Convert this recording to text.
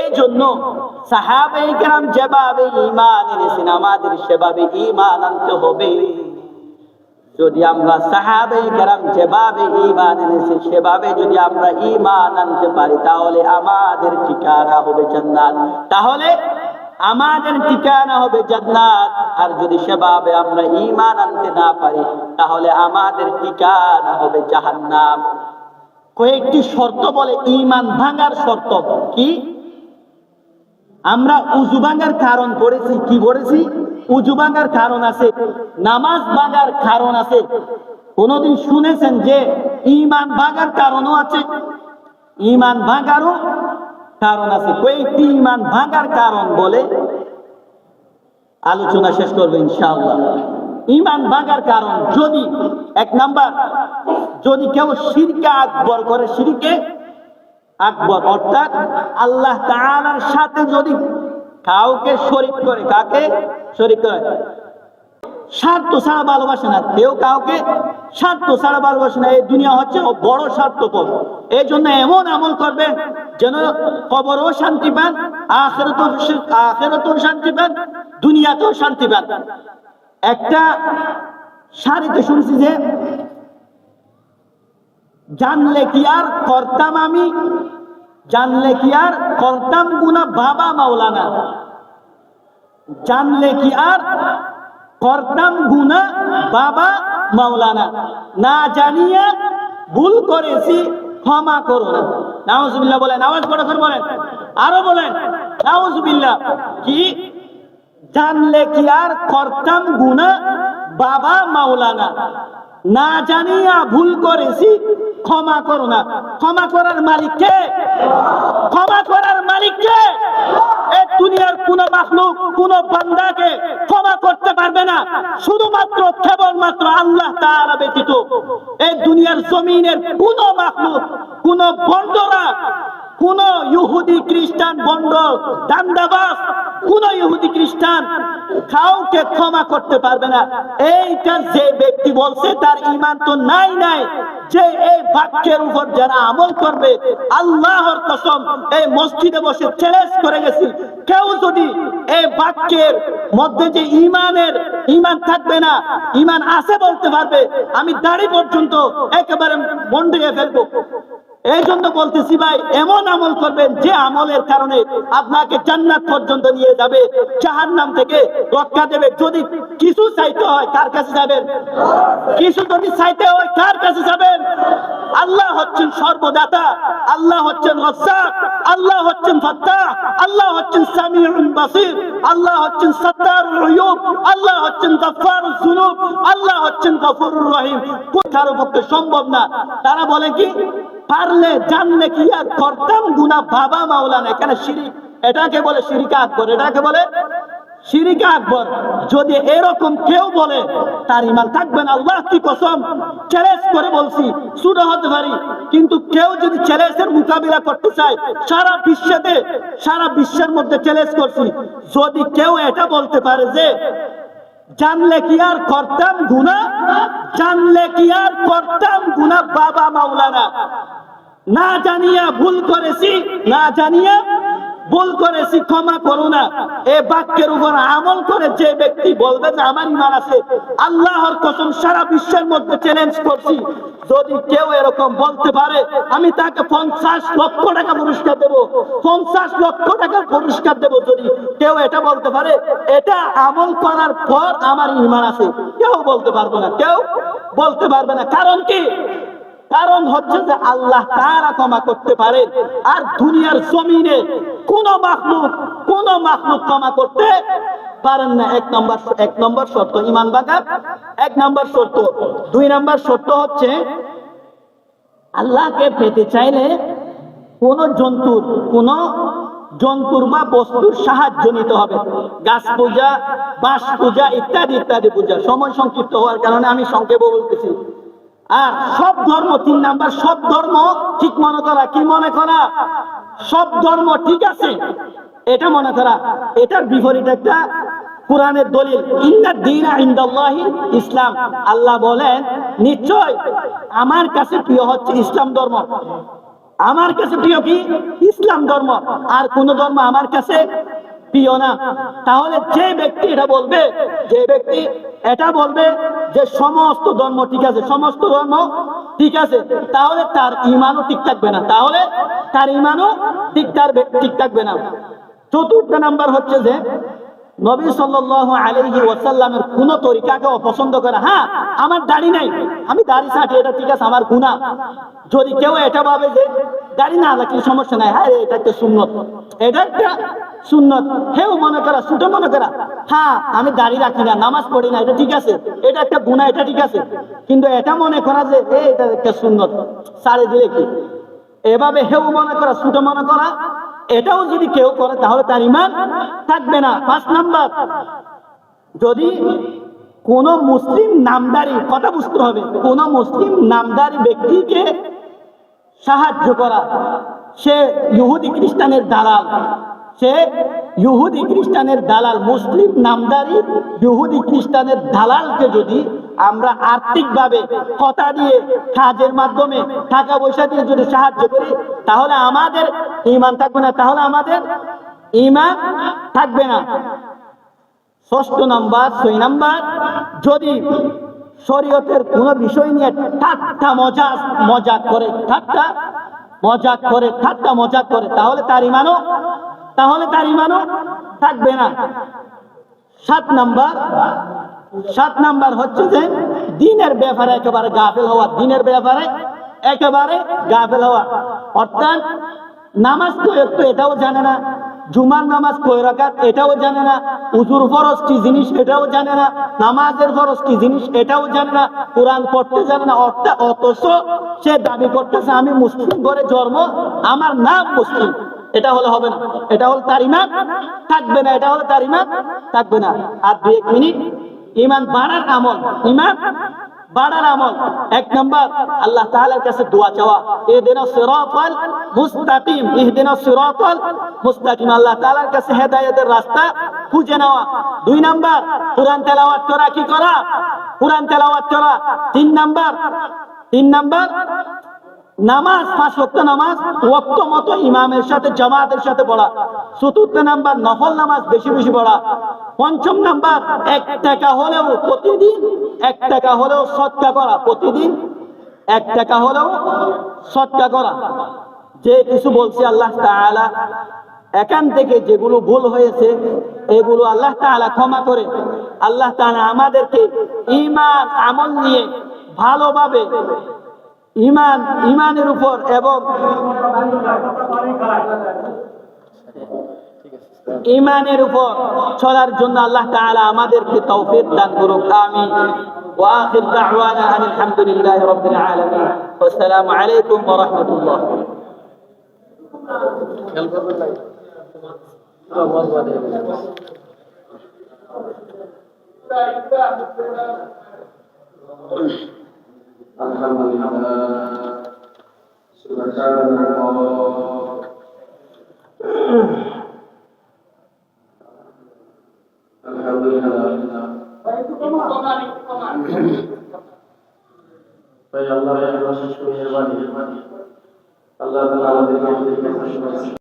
এই জন্য সাহাবে কেরাম যেভাবে ইমান এনেছেন, আমাদের সেভাবে ইমান আনতে হবে। যদি আমরা সাহাবে কেরাম যেভাবে ইমান এনেছি সেভাবে যদি আমরা ইমান আনতে পারি, তাহলে আমাদের ঠিকানা হবে জান্নাত। তাহলে আমাদের ঠিকানা হবে জান্নাত। আর যদি সেভাবে আমরা ইমান আনতে না পারি, তাহলে আমাদের ঠিকানা হবে জাহান্নাম। কয়েকটি শর্ত বলে ইমান ভাঙার শর্ত কি? আমরা উজু ভাঙার কারণ পড়েছি, কি পড়েছি? উজু ভাঙার কারণ আছে, নামাজ ভাঙার কারণ আছে। কোনদিন শুনেছেন যে ইমান ভাঙার কারণও আছে? ইমান ভাঙারও কারণ আছে। কয়েকটি ইমান ভাঙার কারণ বলে আলোচনা শেষ করব ইনশাআল্লাহ। ইমান ভাঙার কারণ, যদি, এক নাম্বার, যদি কেউ শিরকে আকবর করে, শিরকে আকবর। অর্থাৎ আল্লাহ তাআলার সাথে যদি কাউকে শরিক করে, কাকে শরিক করে? স্বার্থ ছাড়া ভালোবাসে না, কেউ কাউকে স্বার্থ ছাড়া ভালোবাসে না। এই দুনিয়া হচ্ছে বড় স্বার্থপর। এই জন্য এমন আমল করবেন যেন কবরও শান্তি পান আখেরত আখেরত শান্তি পান, দুনিয়াতেও শান্তি পান। একটা শাড়িতে শুনছি যে জানলে কি আর করতাম আমি? জানলে কি আর করতাম গুনা বাবা মাওলানা? জানলে কি আর করতাম গুনা বাবা মাওলানা? না জানিয়া ভুল করেছি, ক্ষমা করো না। নাউজুবিল্লাহ বলেন, আওয়াজ বড় করে বলেন। আরও বলেন, নাউজুবিল্লাহ। কি? জানলে কি আর করতাম গুনা বাবা মাওলানা? না জানিয়া ভুল করেছি, ক্ষমা করো না। ক্ষমা করার মালিক কে? ক্ষমা করার মালিক কে? এই দুনিয়ার কোন মাখলুক, কোন বান্দাকে ক্ষমা করতে পারবে না। শুধুমাত্র কেবলমাত্র আল্লাহ তাআলা ব্যতীত এই দুনিয়ার জমিনের কোন মাখলুক, কোন বন্ডরা কোন ইহুদি খ্রিস্টান বন্ড দান্দাবাস কোন ইহুদি খ্রিস্টান কাউকে ক্ষমা করতে পারবে না। এইটা যে ব্যক্তি বলছে, তার ইমান তো নাই নাই। যে এই বাক্যের উপর যারা আমল করবে, আল্লাহর কসম, এই মসজিদে বসে চ্যালেঞ্জ করে গেছি। কেউ যদি এই বাক্যের মধ্যে যে ইমানের ইমান থাকবে না ইমান আছে বলতে পারবে, আমি দাড়ি পর্যন্ত একেবারে মন্ডিয়ে ফেলব। এই জন্য বলতেছি ভাই, এমন আমল করবেন যে আমলের কারণে আপনাকে জান্নাত পর্যন্ত নিয়ে যাবে, জাহান্নাম থেকে রক্ষা দেবে। যদি কিছু চাইতে হয়, কার কাছে যাবেন? কিছু যদি চাইতে হয়, কার কাছে যাবেন? আল্লাহ হচ্ছেন সর্বদাতা, আল্লাহ হচ্ছেন রসাক আল্লাহ হচ্ছেন ফাত্তাহ। আল্লাহ হচ্ছেন সামিউল বাসির, আল্লাহ হচ্ছেন সত্তারুল উয়ুব, আল্লাহ হচ্ছেন গফফারুজ যুনুব, আল্লাহ হচ্ছেন গফুরুর রহিম। কোথার পক্ষে সম্ভব না? তারা বলে কি? পারলে জানলে কি আর করতাম? গুনা বাবা মাওলানা, এখানে শিরিক। এটাকে বলে শিরিকা আকবর এটাকে বলে শিরিকা আকবর, যদি এরকম কেউ বলে, তার ইমান থাকবে না। আল্লাহ কি কসম? চ্যালেঞ্জ করে বলছি শুরু হতে পারি, কিন্তু কেউ যদি চ্যালেঞ্জের মোকাবিলা করতে চায়, সারা বিশ্বতে, সারা বিশ্বের মধ্যে চ্যালেঞ্জ করছি। যদি কেউ এটা বলতে পারে যে, জানলে কি আর করতাম গুনা জানলে কি আর করতাম গুনা বাবা মাওলানা? না জানিয়া ভুল করেছি, না জানিয়া ভুল করেছি, ক্ষমা করো না। এ বাক্যের উপর আমল করে যে ব্যক্তি বলবে যে, আমার ইমান আছে, আল্লাহর কসম সারা বিশ্বের মধ্যে চ্যালেঞ্জ করছি। যদি কেউ এরকম বলতে পারে, আমি তাকে পঞ্চাশ লক্ষ টাকা পুরস্কার দেব। পঞ্চাশ লক্ষ টাকা পুরস্কার দেব যদি কেউ এটা বলতে পারে, এটা আমল করার পর আমার ইমান আছে। কেউ বলতে পারবে না, কেউ বলতে পারবে না। কারণ কি? কারণ হচ্ছে যে আল্লাহ তারা ক্ষমা করতে পারেন। আর দুনিয়ার জমিনে কোন মাখলুক কোন মাখলুক ক্ষমা করতে পারেন না। এক নম্বর এক নম্বর শর্ত ইমান বাগার এক নম্বর শর্ত। দুই নম্বর শর্ত হচ্ছে আল্লাহকে পেতে চাইলে কোন জন্তুর কোন জন্তুর বা বস্তুর সাহায্য নিতে হবে। গাছ পূজা, বাঁশ পূজা ইত্যাদি ইত্যাদি পূজা। সময় সংক্ষিপ্ত হওয়ার কারণে আমি সংক্ষেপে বলতেছি। আর সব ধর্ম তিন নাম্বার, সব ধর্ম ঠিক মনে করা, কি মনে করা? সব ধর্ম ঠিক আছে, এটা মনে করা। এটার বিপরীত একটা কোরআনের দলিল, ইন্না দিন ইন্দাল্লাহি ইসলাম। আল্লাহ বলেন, নিশ্চয় আমার কাছে প্রিয় হচ্ছে ইসলাম ধর্ম। আমার কাছে প্রিয় কি? ইসলাম ধর্ম। আর কোন ধর্ম আমার কাছে প্রিয় না, তাহলে যে ব্যক্তি এটা বলবে, যে ব্যক্তি এটা বলবে যে সমস্ত ধর্ম ঠিক আছে, সমস্ত ধর্ম ঠিক আছে, তাহলে তার ইমানও ঠিক থাকবে না। তাহলে তার ইমানও ঠিক থাকবে ঠিক থাকবে না। চতুর্থ নাম্বার হচ্ছে যে, নবী সাল্লাল্লাহু আলাইহি ওয়াসাল্লামের কোন তরিকাকে অপছন্দ করে। হ্যাঁ আমার দাড়ি নাই, আমি দাড়ি ছাটি, এটা ঠিক আছে, আমার গুনাহ। যদি কেউ এটা ভাবে যে, দাড়ি না রাখলে সমস্যা নাই হ্যাঁ এটা একটা সুন্নত। এটা একটা সুন্নত। হেও মনে করা ছোট মনে করা। হ্যাঁ আমি দাড়ি রাখি না, নামাজ পড়ি না, এটা ঠিক আছে। এটা একটা গুনাহ, এটা ঠিক আছে। কিন্তু এটা মনে করা যে এটা একটা সুন্নত। সারে দিলে কি? এভাবে হেউ মনে করা ছোট মনে করা। এটাও যদি কেউ করে, তাহলে তার ইমান থাকবে না। পাঁচ নাম্বার, যদি কোন মুসলিম নামদারি, কথা বুঝতে হবে, কোন মুসলিম নামদারি ব্যক্তিকে সাহায্য করা, সে ইহুদি খ্রিস্টানের দালাল সে ইহুদি খ্রিস্টানের দালাল, মুসলিম নামদারি ইহুদি খ্রিস্টানের দালালকে যদি আমরা আর্থিকভাবে কথা দিয়ে মাধ্যমে টাকা পয়সা দিয়ে যদি সাহায্য করি, তাহলে আমাদের ইমান থাকবে না, তাহলে আমাদের ইমান থাকবে না। ষষ্ঠ নাম্বার, ছয় নাম্বার, যদি শরীয়তের কোন বিষয় নিয়ে ঠাট্টা মজা, মজাক করে, ঠাট্টা মজাক করে, ঠাট্টা মজাক করে, তাহলে তার ইমানও তাহলে তার ইমানও থাকবে না। সাত নাম্বার সাত নাম্বার হচ্ছে যে দিনের ব্যাপারে একেবারে গাফেল হওয়া, দিনের ব্যাপারে একেবারে গাফেল হওয়া। অর্থাৎ নামাজ তো একটু এটাও জানে না, জুমার নামাজ কয় রাকাত এটাও জানে না, উজুর ফরজ কি জিনিস এটাও জানে না, নামাজের ফরজ কি জিনিস এটাও জানে না, কোরআন পড়তে জানে না অর্থাৎ অথচ সে দাবি করতেছে, আমি মুসলিম ঘরে জন্ম, আমার নাম মুসলিম। এটা হলে হবে না। এটা হলে তার ইমান। থাকবে না, এটা হলে তার ইমান। থাকবে না। আর দুই এক মিনিট। ইমান বাড়ার আমল। ইমান বাড়ার আমল। এক নম্বর, আল্লাহ তাআলার কাছে দোয়া চাওয়া। ইহদিনাস সিরাতাল মুস্তাকিম। ইহদিনাস সিরাতাল মুস্তাকিম। আল্লাহ তাআলার কাছে হেদায়েতের রাস্তা খুঁজে নেওয়া। দুই নাম্বার, কোরআন তেলাওয়াত করা কি করা? কোরআন তেলাওয়াত করা। তিন নাম্বার তিন নাম্বার নামাজ, পাঁচ ওয়াক্ত নামাজ, ওয়াক্ত মতো ইমামের সাথে, জামাতের সাথে পড়া। চতুর্থ নাম্বার, নফল নামাজ বেশি বেশি পড়া। পঞ্চম নাম্বার, এক টাকা হলেও প্রতিদিন, এক টাকা হলেও সৎকা করা, প্রতিদিন এক টাকা হলেও সৎকা করা। যে কিছু বলছে আল্লাহ তাআলা, এখান থেকে যেগুলো ভুল হয়েছে, এগুলো আল্লাহ তাআলা ক্ষমা করে। আল্লাহ তাআলা আমাদেরকে ঈমান, আমল নিয়ে ভালোভাবে ইমান ইমানের উপর এবং ইমানের উপর চলার জন্য আল্লাহ তাআলা আমাদেরকে তৌফিক দান করুক আমিন واخر دعوانا ان الحمد لله رب العالمين والسلام عليكم ورحمه الله الحمد لله سبحان الله الحمد لله তাই আল্লাহ আল্লাহ শেষ করে আল্লাহ তাআলা আমাদেরকে আমাদেরকে খুশি করেছেন